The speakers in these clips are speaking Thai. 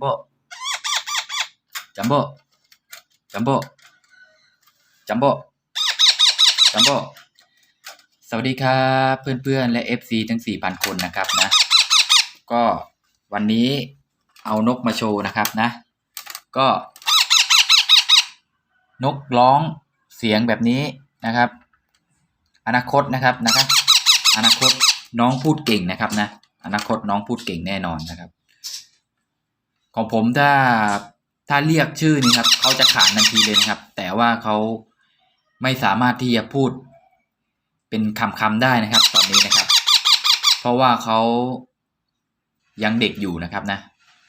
โบ้จัมโบ้จัมโบ้จัมโบ้จัมโบ้สวัสดีครับเพื่อนๆและ FC ทั้ง 4,000 คนนะครับนะ ก็วันนี้เอานกมาโชว์นะครับนะ ก็ นกร้องเสียงแบบนี้นะครับ อนาคตนะครับนะครับ อนาคตน้องพูดเก่งนะครับนะ อนาคตน้องพูดเก่งแน่นอนนะครับ ของผมถ้าถ้าเรียกชื่อนี้ครับเขาจะขานทันทีเลยนะครับ แต่ว่าเขาไม่สามารถที่จะพูด เป็นคำคำๆได้นะครับ ตอนนี้นะครับ เพราะว่าเขายังเด็กอยู่นะครับนะ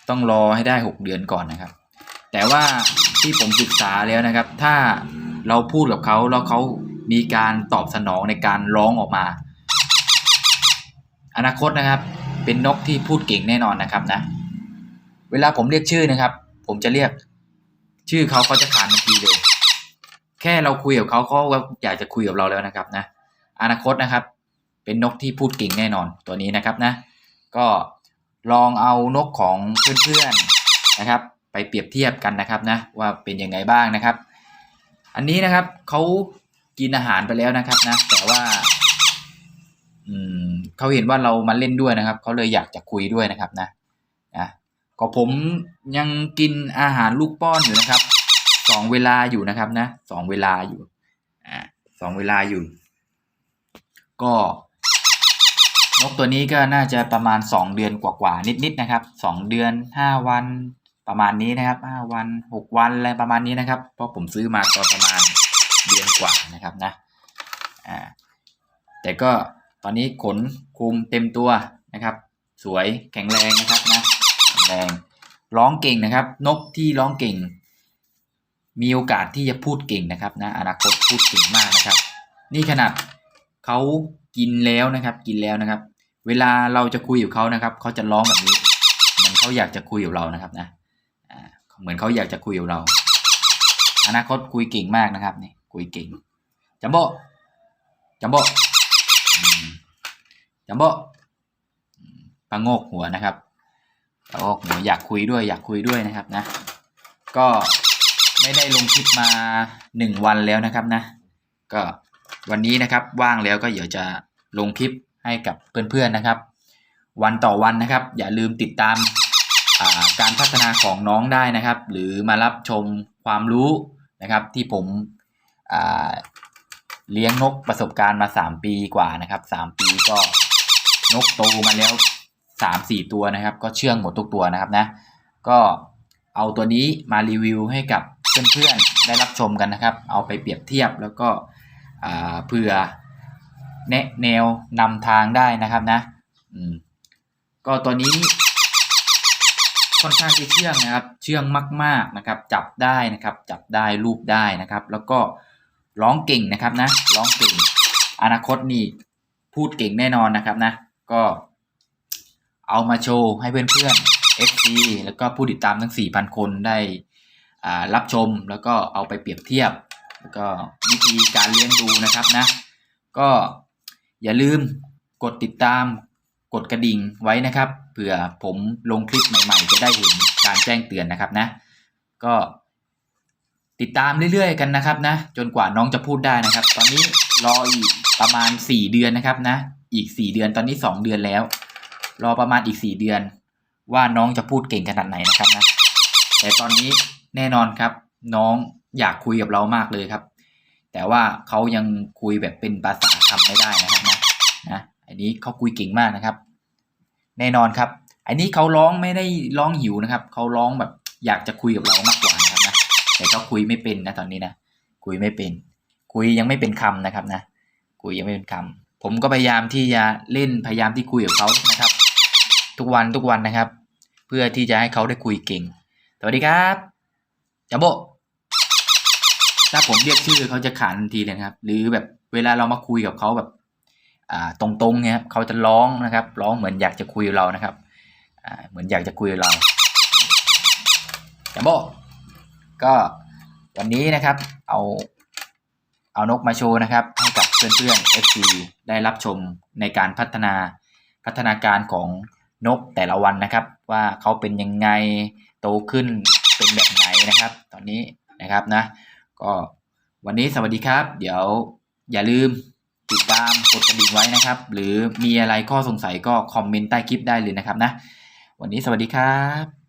ต้องรอให้ได้หกเดือนก่อนนะครับ แต่ว่าที่ผมศึกษาแล้วนะครับ ถ้าเราพูดกับเขาแล้วเขามีการตอบสนองในการร้องออกมา อนาคตนะครับ เป็นนกที่พูดเก่งแน่นอนนะครับนะ เวลาผมเรียกชื่อนะครับ ผมจะเรียกชื่อเขาเขาจะขานทันทีเลย แค่เราคุยกับเขาเขาก็อยากจะคุยกับเราแล้วนะครับนะ อนาคตนะครับ เป็นนกที่พูดเก่งแน่นอนตัวนี้นะครับนะ ก็ลองเอานกของเพื่อนๆนะครับ ไปเปรียบเทียบกันนะครับนะ ว่าเป็นยังไงบ้างนะครับ อันนี้นะครับเขากินอาหารไปแล้วนะครับนะ แต่ว่าอืมเขาเห็นว่าเรามาเล่นด้วยนะครับเขาเลยอยากจะคุยด้วยนะครับนะนะ ก็ผมยังกินอาหารลูกป้อนอยู่นะครับสองเวลาอยู่นะครับนะสองเวลาอยู่อ่าสองเวลาอยู่ ก็นกตัวนี้ก็น่าจะประมาณสองเดือนกว่าๆนิดๆนะครับสองเดือนห้าวันประมาณนี้นะครับห้าวันหกวันอะไรประมาณนี้นะครับ เพราะผมซื้อมาตอนประมาณเดือนกว่านะครับนะอ่าแต่ก็ตอนนี้ขนคุมเต็มตัวนะครับ สวยแข็งแรงนะครับนะ แข็งร้องเก่งนะครับ นกที่ร้องเก่ง มีโอกาสที่จะพูดเก่งนะครับนะอนาคตพูดเก่งมากนะครับ นี่ขนาดเขากินแล้วนะครับ กินแล้วนะครับ เวลาเราจะคุยกับเขานะครับเขาจะร้องแบบนี้เหมือนเขาอยากจะคุยกับเรานะครับนะเหมือนเขาอยากจะคุยกับเรา อนาคตคุยเก่งมากนะครับนี่คุยเก่งจัมโบ้จัมโบ้จัมโบ้ปะโงกหัวนะครับ ปะโงกหัวอยากคุยด้วยอยากคุยด้วยนะครับนะ ก็ไม่ได้ลงคลิปมาหนึ่งวันแล้วนะครับนะ ก็วันนี้นะครับว่างแล้วก็เดี๋ยวจะลงคลิปให้กับเพื่อนๆนะครับ วันต่อวันนะครับ อย่าลืมติดตามาการพัฒนาของน้องได้นะครับ หรือมารับชมความรู้นะครับ ที่ผมเลี้ยงนกประสบการณ์มา 3 ปีกว่านะครับ 3 ปีก็นกโตมาแล้ว 3-4 ตัวนะครับ ก็เชื่องหมดทุกตัวนะครับนะ ก็เอาตัวนี้มารีวิวให้กับเพื่อนๆได้รับชมกันนะครับ เอาไปเปรียบเทียบแล้วก็เผื่อแนะแนวนำทางได้นะครับนะก็ตัวนี้ค่อนข้างที่เชื่องนะครับ เชื่องมาก ๆนะครับ จับได้นะครับ จับได้รูปได้นะครับ แล้วก็ร้องเก่งนะครับนะ ร้องเก่ง อนาคตนี่พูดเก่งแน่นอนนะครับนะ ก็ เอามาโชว์ให้เพื่อนๆ FC แล้วก็ผู้ติดตามทั้ง 4,000 คนได้รับชมแล้วก็เอาไปเปรียบเทียบ แล้วก็วิธีการเลี้ยงดูนะครับนะ ก็อย่าลืมกดติดตามกดกระดิ่งไว้นะครับเผื่อผมลงคลิปใหม่ๆ จะได้เห็นการแจ้งเตือนนะครับนะ ก็ติดตามเรื่อยๆ กันนะครับนะ จนกว่าน้องจะพูดได้นะครับ ตอนนี้รออีกประมาณ 4 เดือนนะครับนะ อีก 4 เดือนตอนนี้ 2 เดือนแล้ว รอประมาณอีก 4 เดือน ว่าน้องจะพูดเก่งขนาดไหนนะครับนะแต่ตอนนี้แน่นอนครับ น้องอยากคุยกับเรามากเลยครับ แต่ว่าเขายังคุยแบบเป็นภาษาคำไม่ได้นะครับนะนะอันนี้เขาคุยเก่งมากนะครับ แน่นอนครับ อันนี้เขาร้องไม่ได้ร้องหิวนะครับเขาร้องแบบอยากจะคุยกับเรามากกว่านะครับนะแต่เขาคุยไม่เป็นนะตอนนี้นะคุยไม่เป็น คุยยังไม่เป็นคำนะครับนะคุยยังไม่เป็นคำผมก็พยายามที่จะเล่นพยายามที่คุยกับเขานะครับ ทุกวันทุกวันนะครับ เพื่อที่จะให้เขาได้คุยเก่ง สวัสดีครับจัมโบถ้าผมเรียกชื่อเขาจะขานทันทีเลยครับ หรือแบบเวลาเรามาคุยกับเขาแบบอ่าตรงๆเนี่ยครับเขาจะร้องนะครับ ร้องเหมือนอยากจะคุยกับเรานะครับอ่าเหมือนอยากจะคุยกับเราจัมโบก็วันนี้นะครับ เอาเอานกมาโชว์นะครับให้กับเพื่อนๆ FC ได้รับชมในการพัฒนาพัฒนาการของ นกแต่ละวันนะครับ ว่าเขาเป็นยังไงโตขึ้นเป็นแบบไหนนะครับ ตอนนี้นะครับนะก็วันนี้สวัสดีครับ เดี๋ยวอย่าลืมติดตามกดกระดิ่งไว้นะครับ หรือมีอะไรข้อสงสัยก็คอมเมนต์ใต้คลิปได้เลยนะครับนะ วันนี้สวัสดีครับ